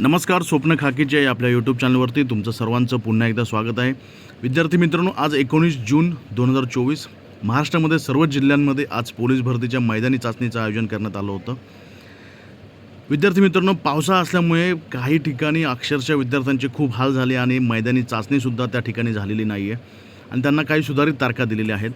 नमस्कार स्वप्न खाकीचे या आपल्या यूट्यूब चॅनलवरती तुमचं सर्वांचं पुन्हा एकदा स्वागत आहे. विद्यार्थी मित्रांनो आज एकोणीस जून दोन हजार चोवीस महाराष्ट्रामध्ये सर्व जिल्ह्यांमध्ये आज पोलीस भरतीच्या मैदानी चाचणीचं आयोजन करण्यात आलं होतं. विद्यार्थी मित्रांनो पावसाळा असल्यामुळे काही ठिकाणी अक्षरशः विद्यार्थ्यांचे खूप हाल झाले आणि मैदानी चाचणीसुद्धा त्या ठिकाणी झालेली नाही आहे आणि त्यांना काही सुधारित तारखा दिलेल्या आहेत.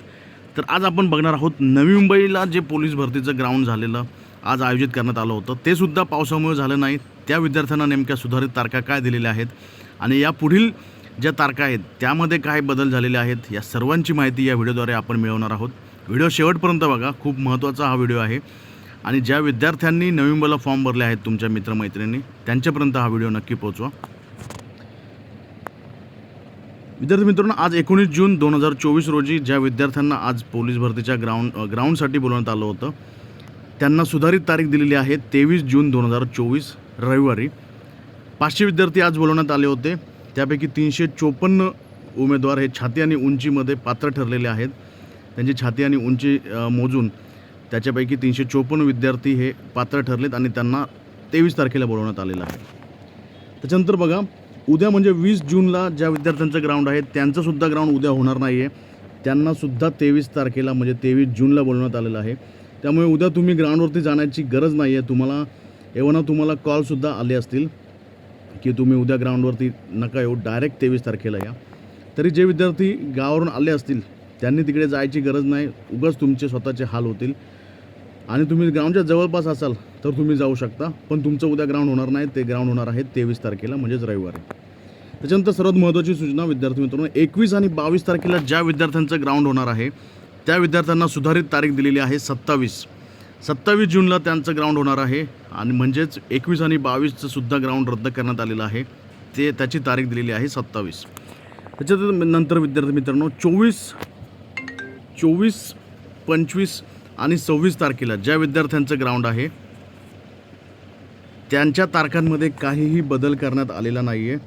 तर आज आपण बघणार आहोत नवी मुंबईला जे पोलीस भरतीचं ग्राउंड झालेलं आज आयोजित करण्यात आलं होतं ते सुद्धा पावसामुळे झालं नाही. त्या विद्यार्थ्यांना नेमक्या सुधारित तारखा काय दिलेल्या आहेत? आणि या पुढील ज्या तारखा आहेत त्यामध्ये काय बदल झालेले आहेत? या सर्वांची माहिती या व्हिडिओद्वारे आपण मिळवणार आहोत. व्हिडिओ शेवटपर्यंत बघा खूप महत्त्वाचा हा व्हिडिओ आहे. आणि ज्या विद्यार्थ्यांनी नोव्हेंबरला फॉर्म भरले आहेत तुमच्या मित्रमैत्रिणी त्यांच्यापर्यंत हा व्हिडिओ नक्की पोहोचवा. विद्यार्थी मित्रांनो आज एकोणीस जून दोन हजार चोवीस रोजी ज्या विद्यार्थ्यांना आज पोलीस भरतीच्या ग्राउंड ग्राउंडसाठी बोलवण्यात आलं होतं त्यांना सुधारित तारीख दिलेली आहे तेवीस जून दोन हजार चोवीस रविवारी. पाचशे विद्यार्थी आज बोलवण्यात आले होते. त्यापैकी तीनशे चोपन्न उमेदवार हे छाती आणि उंचीमध्ये पात्र ठरलेले आहेत. त्यांची छाती आणि उंची मोजून त्याच्यापैकी तीनशे चोपन्न विद्यार्थी हे पात्र ठरलेत आणि त्यांना तेवीस तारखेला बोलवण्यात आलेलं आहे. त्याच्यानंतर बघा उद्या म्हणजे वीस जूनला ज्या विद्यार्थ्यांचं ग्राउंड आहे त्यांचंसुद्धा ग्राउंड उद्या होणार नाही आहे त्यांनासुद्धा तेवीस तारखेला म्हणजे तेवीस जूनला बोलवण्यात आलेलं आहे. त्यामुळे उद्या तुम्ही ग्राउंडवरती जाण्याची गरज नाही आहे. तुम्हाला एव्हाना तुम्हाला कॉलसुद्धा आले असतील की तुम्ही उद्या ग्राउंडवरती नका येऊ. डायरेक्ट तेवीस तारखेला या. तरी जे विद्यार्थी गावावरून आले असतील त्यांनी तिकडे जायची गरज नाही. उगाच तुमचे स्वतःचे हाल होतील. आणि तुम्ही ग्राउंडच्या जवळपास असाल तर तुम्ही जाऊ शकता. पण तुमचं उद्या ग्राउंड होणार नाही. ते ग्राउंड होणार आहे तेवीस तारखेला म्हणजेच रविवारी. त्याच्यानंतर सर्वात महत्त्वाची सूचना विद्यार्थी मित्रांनो एकवीस आणि बावीस तारखेला ज्या विद्यार्थ्यांचं ग्राउंड होणार आहे त्या विद्यार्थ्यांना सुधारित तारीख दिलेली आहे सत्तावीस. सत्तावीस जूनला त्यांचं ग्राउंड होणार आहे आणि म्हणजेच एकवीस आणि बावीसचं सुद्धा ग्राउंड रद्द करण्यात आलेलं आहे. ते त्याची तारीख दिलेली आहे सत्तावीस. त्याच्यात नंतर विद्यार्थी मित्रांनो चोवीस चोवीस पंचवीस आणि सव्वीस तारखेला ज्या विद्यार्थ्यांचं ग्राउंड आहे त्यांच्या तारखांमध्ये काहीही बदल करण्यात आलेला नाही आहे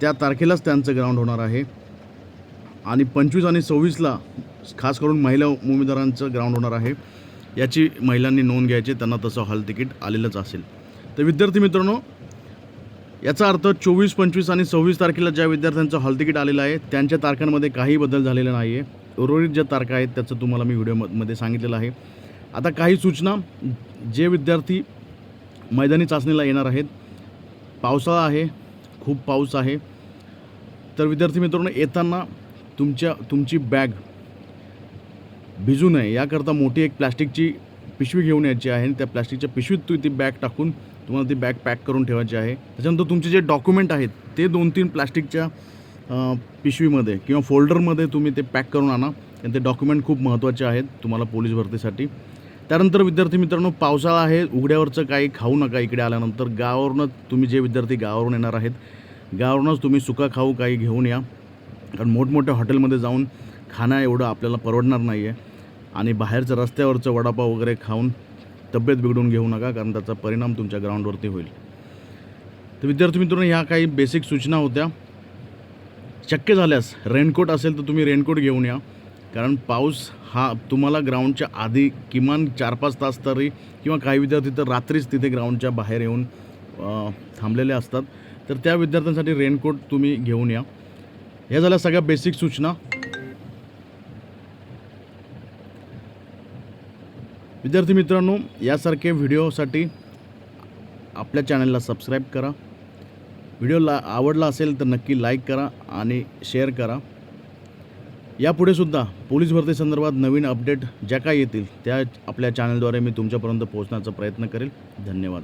त्या तारखेलाच त्यांचं ग्राउंड होणार आहे. आणि पंचवीस आणि सव्वीसला खास करून महिला उमेदवारांचं ग्राउंड होणार आहे. याची महिलांनी नोंद घ्यायची त्यांना तसं हॉल तिकीट आलेलंच असेल. तर विद्यार्थी मित्रांनो याचा अर्थ चोवीस पंचवीस आणि सव्वीस तारखेला ज्या विद्यार्थ्यांचं हॉल तिकीट आलेलं आहे त्यांच्या तारखांमध्ये काही बदल झालेला नाही आहे उर्वरित ज्या तारखा आहेत त्याचं तुम्हाला मी व्हिडिओमध्ये सांगितलेलं आहे. आता काही सूचना जे विद्यार्थी मैदानी चाचणीला येणार आहेत. पावसाळा आहे खूप पाऊस आहे. तर विद्यार्थी मित्रांनो येताना तुमच्या तुमची बॅग भिजू नये. याकरता मोठी एक प्लॅस्टिकची पिशवी घेऊन यायची आहे आणि त्या प्लॅस्टिकच्या पिशवीत तू ती बॅग टाकून तुम्हाला ती बॅग पॅक करून ठेवायची आहे. त्याच्यानंतर तुमचे जे डॉक्युमेंट आहेत ते दोन तीन प्लॅस्टिकच्या पिशवीमध्ये किंवा फोल्डरमध्ये तुम्ही ते पॅक करून आणा. आणि ते डॉक्युमेंट खूप महत्त्वाचे आहेत तुम्हाला पोलीस भरतीसाठी. त्यानंतर विद्यार्थी मित्रांनो पावसाळा आहे. उघड्यावरचं काही खाऊ नका इकडे आल्यानंतर. गावावरूनच तुम्ही जे विद्यार्थी गावावरून येणार आहेत गावावरूनच तुम्ही सुका खाऊ काही घेऊन या. कारण मोठमोठ्या हॉटेलमध्ये जाऊन खाणं एवढं आपल्याला परवडणार नाही आहे आणि बाहेरचं रस्त्यावरचं वडापाव वगैरे खाऊन तब्येत बिघडून घेऊ नका कारण त्याचा परिणाम तुमच्या ग्राउंडवरती होईल. तर विद्यार्थी मित्रांनो ह्या काही बेसिक सूचना होत्या. शक्य झाल्यास रेनकोट असेल तर तुम्ही रेनकोट घेऊन या. कारण पाऊस हा तुम्हाला ग्राउंडच्या आधी किमान चार पाच तास तरी किंवा काही विद्यार्थी तर रात्रीच तिथे ग्राउंडच्या बाहेर येऊन थांबलेले असतात. तर त्या विद्यार्थ्यांसाठी रेनकोट तुम्ही घेऊन या. ह्या झाल्या सगळ्या बेसिक सूचना. विद्यार्थी मित्रांनो यासारखे व्हिडिओसाठी आपल्या चॅनलला सबस्क्राईब करा. व्हिडिओला आवडला असेल तर नक्की लाईक करा आणि शेअर करा. यापुढे सुद्धा पोलीस भरतीसंदर्भात नवीन अपडेट ज्या काय येतील त्या आपल्या चॅनलद्वारे मी तुमच्यापर्यंत पोहोचण्याचा प्रयत्न करेल. धन्यवाद.